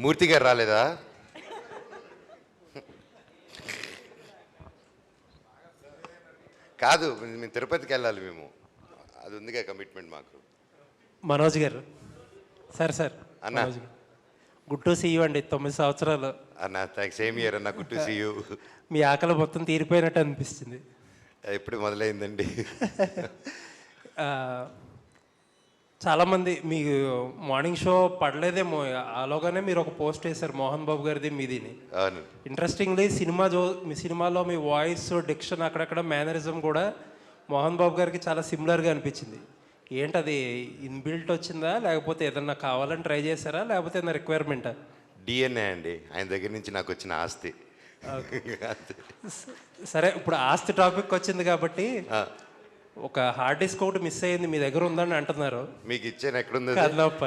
మూర్తి గారు రాలేదా? కాదు మేము తిరుపతికి వెళ్ళాలి మేము. అది ఉందిగా కమిట్మెంట్ మాకు. మనోజ్ గారు. Sir sir. అన్న. మనోజ్ గారు. గుడ్ టు సీ యూ అండి తొమ్మిది సంవత్సరాలు. అన్న థ్యాంక్స్ సేమ్ ఇయర్ అన్న గుడ్ టు సీ యూ. మీ ఆకలి మొత్తం తీరిపోయినట్టు అనిపిస్తుంది. ఎప్పుడు మొదలైందండి? చాలామంది మీ మార్నింగ్ షో పడలేదేమో. ఆలోగానే మీరు ఒక పోస్ట్ వేశారు మోహన్ బాబు గారిది మీదిని. ఇంట్రెస్టింగ్లీ సినిమా జో మీ సినిమాలో మీ వాయిస్ డిక్షన్ అక్కడక్కడ మేనరిజం కూడా మోహన్ బాబు గారికి చాలా సిమిలర్గా అనిపించింది. ఏంటది ఇన్బిల్ట్ వచ్చిందా? లేకపోతే ఏదన్నా కావాలని ట్రై చేశారా? లేకపోతే ఏదైనా రిక్వైర్మెంటా డిఎన్ఏ అండి. ఆయన దగ్గర నుంచి నాకు వచ్చిన ఆస్తి. సరే ఇప్పుడు ఆస్తి టాపిక్ వచ్చింది కాబట్టి ఒక హార్డ్ డిస్క్ ఒకటి మిస్ అయ్యింది మీ దగ్గర ఉందని అంటున్నారు. మీకు ఇచ్చాను ఎక్కడుంది? కదలప్ప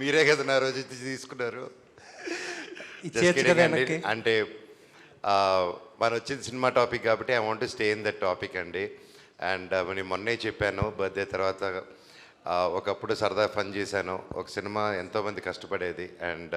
మీరే కదా నా రోజు ఇచ్చి తీసుకున్నారు. అంటే మన వచ్చింది సినిమా టాపిక్ కాబట్టి I want stay in that topic అండి. అండ్ నేను మొన్నే చెప్పాను బర్త్డే తర్వాత ఒకప్పుడు సరదా ఫన్ చేశాను. ఒక సినిమా ఎంతోమంది కష్టపడేది. అండ్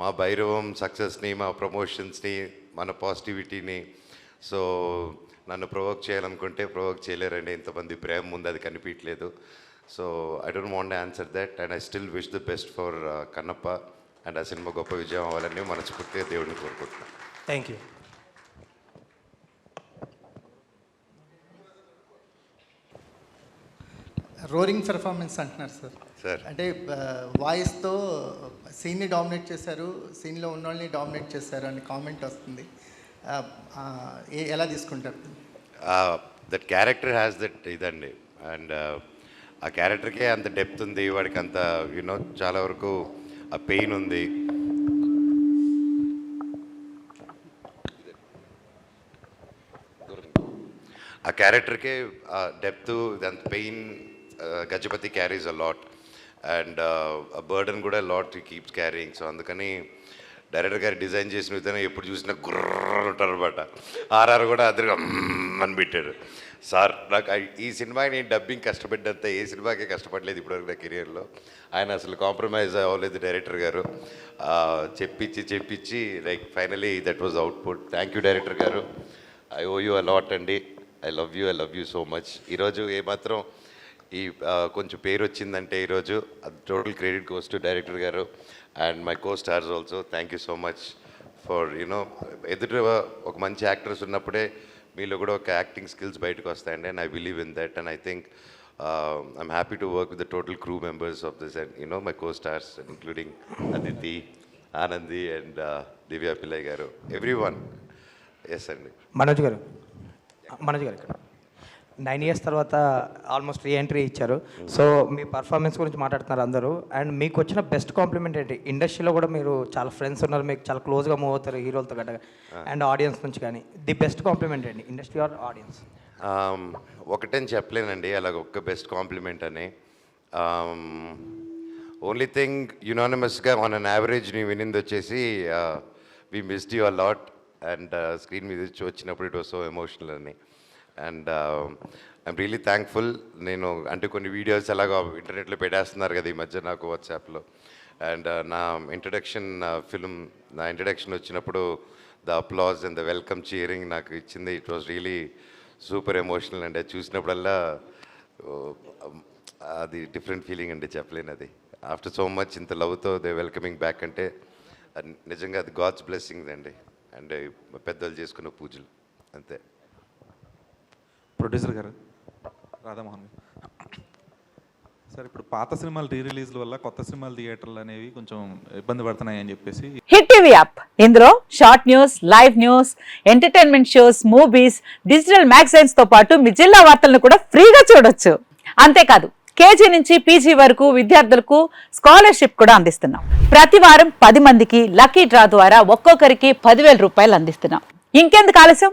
మా భైరవం సక్సెస్ని మా ప్రమోషన్స్ని మన పాజిటివిటీని సో నన్ను ప్రొవోక్ చేయాలనుకుంటే ప్రొవోక్ చేయలేరండి. ఇంతమంది ప్రేమ ముందు అది కనిపించలేదు so I don't want answer that and I still wish the best for Kannappa and ఆ సినిమా గొప్ప విజయం అవ్వాలని మనస్ఫూర్తిగా దేవుడిని కోరుకుంటున్నాను. థ్యాంక్ యూ రోరింగ్ పెర్ఫార్మెన్స్ అంటున్నారు సార్ సార్ అంటే వాయిస్తో సీన్ని డామినేట్ చేశారు సీన్లో ఉన్న వాళ్ళని డామినేట్ చేశారు అని కామెంట్ వస్తుంది. ఎలా తీసుకుంటారు? దట్ క్యారెక్టర్ హ్యాస్ దట్ ఇదండి. అండ్ uh, ఆ క్యారెక్టర్కే అంత డెప్త్ ఉంది వాడికి అంత యూనో చాలా వరకు ఆ పెయిన్ ఉంది. ఆ క్యారెక్టర్కే డెప్త్ అంత pain Gajapati carries a lot and ఆ బర్డన్ కూడా లాట్ కీప్స్ క్యారింగ్ సో అందుకని డైరెక్టర్ గారు డిజైన్ చేసిన విధానం ఎప్పుడు చూసినా గుర్ర ఉంటారు అనమాట ఆర్ఆర్ కూడా అదిగా అని పెట్టాడు సార్ నాకు ఈ సినిమాకి నేను డబ్బింగ్ కష్టపడ్డంత ఏ సినిమాకి కష్టపడలేదు ఇప్పటివరకు నా కెరియర్లో. ఆయన అసలు కాంప్రమైజ్ అవ్వలేదు డైరెక్టర్ గారు. చెప్పించి చెప్పించి like finally that was output thank you director గారు. I owe you a lot అండి. I love you I love you so much. ఈరోజు ఏమాత్రం ఈ కొంచెం పేరు వచ్చిందంటే ఈరోజు total credit goes to director గారు and my co stars also thank you so much for you know ఎదుట ఒక మంచి యాక్టర్స్ ఉన్నప్పుడే మీలో కూడా ఒక యాక్టింగ్ స్కిల్స్ బయటకు వస్తాయండి and I believe in that and I think I'm happy to work with the total crew members of this and you know my co stars including Aditi Anandi and Divya Pillai గారు. Every one yes అండి మనోజ్ గారు. మనోజ్ గారు ఇక్కడ. Nine years తర్వాత almost re entry ఇచ్చారు. So మీ performance గురించి మాట్లాడుతున్నారు అందరూ. అండ్ మీకు వచ్చిన బెస్ట్ కాంప్లిమెంట్ ఏంటి? ఇండస్ట్రీలో కూడా మీరు చాలా ఫ్రెండ్స్ ఉన్నారు. మీకు చాలా క్లోజ్గా మూవ్ అవుతారు హీరోలతో గట్ట అండ్ ఆడియన్స్ నుంచి కానీ. ది బెస్ట్ కాంప్లిమెంట్ ఏంటి? ఇండస్ట్రీ ఆర్ ఆడియన్స్ ఒకటని చెప్పలేనండి. అలాగ ఒక్క బెస్ట్ కాంప్లిమెంట్ అని. ఓన్లీ థింగ్ యునానిమస్గా ఆన్ అన్ యావరేజ్ నీ వినింది వచ్చేసి we missed you a lot and screen మీద వచ్చి వచ్చినప్పుడు ఇట్ వాస్ సో ఎమోషనల్ అని. అండ్ ఐమ్ రియలీ థ్యాంక్ఫుల్ నేను అంటే కొన్ని వీడియోస్ అలాగా ఇంటర్నెట్లో పెట్టేస్తున్నారు కదా ఈ మధ్య నాకు వాట్సాప్లో అండ్ uh, నా ఇంట్రడక్షన్ ఫిల్మ్ uh, నా ఇంట్రడక్షన్ వచ్చినప్పుడు the applause and the welcome cheering నాకు ఇచ్చింది. It was really super emotional అండి. అది చూసినప్పుడల్లా అది డిఫరెంట్ ఫీలింగ్ అండి చెప్పలేను అది ఆఫ్టర్ సో మచ్ ఇంత లవ్తో దే వెల్కమింగ్ బ్యాక్ అంటే నిజంగా అది గాడ్స్ బ్లెస్సింగ్ అండి. అండ్ uh, పెద్దలు చేసుకున్న పూజలు. అంతే. ప్రొడ్యూసర్ గారు. రాధామోహన్ గారు. సార్ ఇప్పుడు పాత సినిమాలు రీ రిలీజ్ల వల్ల కొత్త సినిమాలు థియేటర్లు అనేవి కొంచెం ఇబ్బంది పడుతున్నాయి అని చెప్పేసి హిట్ టీవీ యాప్. ఇందులో short news live news entertainment shows movies digital మ్యాగజైన్స్తో పాటు మీ జిల్లా వార్తలను కూడా ఫ్రీగా చూడొచ్చు. అంతేకాదు కేజీ నుంచి పీజీ వరకు విద్యార్థులకు స్కాలర్షిప్ కూడా అందిస్తున్నాం. ప్రతి వారం పది మందికి లక్కీ డ్రా ద్వారా ఒక్కొక్కరికి పదివేల రూపాయలు అందిస్తున్నాం. ఇంకెందుకు ఆలస్యం?